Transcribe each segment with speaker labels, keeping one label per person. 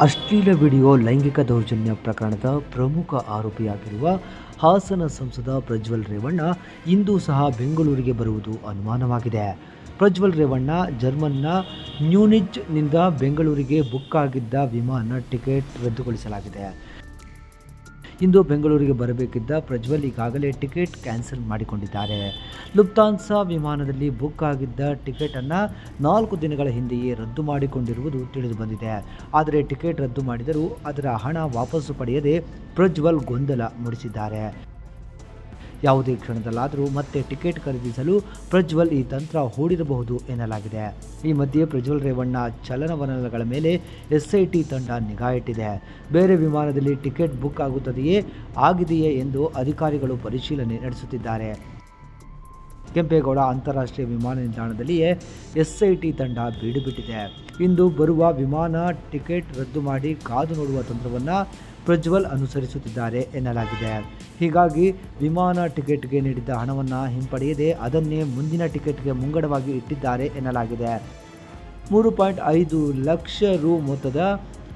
Speaker 1: ಅಶ್ಲೀಲ ವಿಡಿಯೋ ಲೈಂಗಿಕ ದೌರ್ಜನ್ಯ ಪ್ರಕರಣದ ಪ್ರಮುಖ ಆರೋಪಿಯಾಗಿರುವ ಹಾಸನ ಸಂಸದ ಪ್ರಜ್ವಲ್ ರೇವಣ್ಣ ಇಂದು ಸಹ ಬೆಂಗಳೂರಿಗೆ ಬರುವುದು ಅನುಮಾನವಾಗಿದೆ. ಪ್ರಜ್ವಲ್ ರೇವಣ್ಣ ಜರ್ಮನ್ನ ನ್ಯೂನಿಚ್ನಿಂದ ಬೆಂಗಳೂರಿಗೆ ಬುಕ್ ಆಗಿದ್ದ ವಿಮಾನ ಟಿಕೆಟ್ ರದ್ದುಗೊಳಿಸಲಾಗಿದೆ. ಇಂದು ಬೆಂಗಳೂರಿಗೆ ಬರಬೇಕಿದ್ದ ಪ್ರಜ್ವಲ್ ಈಗಾಗಲೇ ಟಿಕೆಟ್ ಕ್ಯಾನ್ಸಲ್ ಮಾಡಿಕೊಂಡಿದ್ದಾರೆ. ಲುಪ್ತಾನ್ಸಾ ವಿಮಾನದಲ್ಲಿ ಬುಕ್ ಆಗಿದ್ದ ಟಿಕೆಟನ್ನು ನಾಲ್ಕು ದಿನಗಳ ಹಿಂದೆಯೇ ರದ್ದು ಮಾಡಿಕೊಂಡಿರುವುದು ತಿಳಿದು ಬಂದಿದೆ ಆದರೆ ಟಿಕೆಟ್ ರದ್ದು ಮಾಡಿದರೂ ಅದರ ಹಣ ವಾಪಸ್ಸು ಪಡೆಯದೆ ಪ್ರಜ್ವಲ್ ಗೊಂದಲ ಮೂಡಿಸಿದ್ದಾರೆ. ಯಾವುದೇ ಕ್ಷಣದಲ್ಲಾದರೂ ಮತ್ತೆ ಟಿಕೆಟ್ ಖರೀದಿಸಲು ಪ್ರಜ್ವಲ್ ಈ ತಂತ್ರ ಹೂಡಿರಬಹುದು ಎನ್ನಲಾಗಿದೆ. ಈ ಮಧ್ಯೆ ಪ್ರಜ್ವಲ್ ರೇವಣ್ಣ ಚಲನವಲನಗಳ ಮೇಲೆ ಎಸ್ಐಟಿ ತಂಡ ನಿಗಾ ಇಟ್ಟಿದೆ. ಬೇರೆ ವಿಮಾನದಲ್ಲಿ ಟಿಕೆಟ್ ಬುಕ್ ಆಗುತ್ತದೆಯೇ, ಆಗಿದೆಯೇ ಎಂದು ಅಧಿಕಾರಿಗಳು ಪರಿಶೀಲನೆ ನಡೆಸುತ್ತಿದ್ದಾರೆ. ಕೆಂಪೇಗೌಡ ಅಂತಾರಾಷ್ಟ್ರೀಯ ವಿಮಾನ ನಿಲ್ದಾಣದಲ್ಲಿಯೇ ಎಸ್ಐಟಿ ತಂಡ ಬೀಡುಬಿಟ್ಟಿದೆ. ಇಂದು ಬರುವ ವಿಮಾನ ಟಿಕೆಟ್ ರದ್ದು ಮಾಡಿ ಕಾದು ನೋಡುವ ತಂತ್ರವನ್ನು ಪ್ರಜ್ವಲ್ ಅನುಸರಿಸುತ್ತಿದ್ದಾರೆ ಎನ್ನಲಾಗಿದೆ. ಹೀಗಾಗಿ ವಿಮಾನ ಟಿಕೆಟ್ಗೆ ನೀಡಿದ್ದ ಹಣವನ್ನು ಹಿಂಪಡೆಯದೆ ಅದನ್ನೇ ಮುಂದಿನ ಟಿಕೆಟ್ಗೆ ಮುಂಗಡವಾಗಿ ಇಟ್ಟಿದ್ದಾರೆ ಎನ್ನಲಾಗಿದೆ. ಮೂರು ಪಾಯಿಂಟ್ ಐದು ಲಕ್ಷ ರು ಮೊತ್ತದ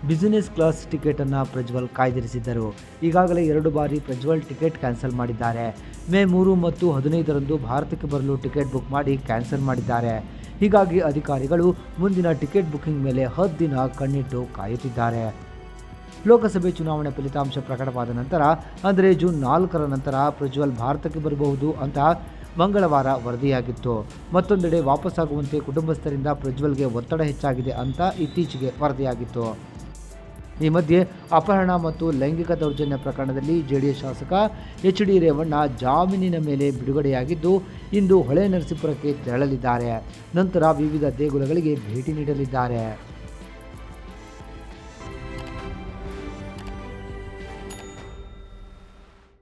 Speaker 1: ಬಿಸಿನೆಸ್ ಕ್ಲಾಸ್ ಟಿಕೆಟನ್ನು ಪ್ರಜ್ವಲ್ ಕಾಯ್ದಿರಿಸಿದ್ದರು. ಈಗಾಗಲೇ ಎರಡು ಬಾರಿ ಪ್ರಜ್ವಲ್ ಟಿಕೆಟ್ ಕ್ಯಾನ್ಸಲ್ ಮಾಡಿದ್ದಾರೆ. ಮೇ ಮೂರು ಮತ್ತು ಹದಿನೈದರಂದು ಭಾರತಕ್ಕೆ ಬರಲು ಟಿಕೆಟ್ ಬುಕ್ ಮಾಡಿ ಕ್ಯಾನ್ಸಲ್ ಮಾಡಿದ್ದಾರೆ. ಹೀಗಾಗಿ ಅಧಿಕಾರಿಗಳು ಮುಂದಿನ ಟಿಕೆಟ್ ಬುಕಿಂಗ್ ಮೇಲೆ ಹತ್ತು ದಿನ ಕಣ್ಣಿಟ್ಟು ಕಾಯುತ್ತಿದ್ದಾರೆ. ಲೋಕಸಭೆ ಚುನಾವಣೆ ಫಲಿತಾಂಶ ಪ್ರಕಟವಾದ ನಂತರ, ಅಂದರೆ ಜೂನ್ ನಾಲ್ಕರ ನಂತರ ಪ್ರಜ್ವಲ್ ಭಾರತಕ್ಕೆ ಬರಬಹುದು ಅಂತ ಮಂಗಳವಾರ ವರದಿಯಾಗಿತ್ತು. ಮತ್ತೊಂದೆಡೆ ವಾಪಸ್ಸಾಗುವಂತೆ ಕುಟುಂಬಸ್ಥರಿಂದ ಪ್ರಜ್ವಲ್ಗೆ ಒತ್ತಡ ಹೆಚ್ಚಾಗಿದೆ ಅಂತ ಇತ್ತೀಚೆಗೆ ವರದಿಯಾಗಿತ್ತು. ಈ ಮಧ್ಯೆ ಅಪಹರಣ ಮತ್ತು ಲೈಂಗಿಕ ದೌರ್ಜನ್ಯ ಪ್ರಕರಣದಲ್ಲಿ ಜೆಡಿಎಸ್ ಶಾಸಕ ಎಚ್ ಡಿ ರೇವಣ್ಣ ಜಾಮೀನಿನ ಮೇಲೆ ಬಿಡುಗಡೆಯಾಗಿದ್ದು, ಇಂದು ಹೊಳೆ ನರಸೀಪುರಕ್ಕೆ ತೆರಳಲಿದ್ದಾರೆ. ನಂತರ ವಿವಿಧ ದೇಗುಲಗಳಿಗೆ ಭೇಟಿ ನೀಡಲಿದ್ದಾರೆ.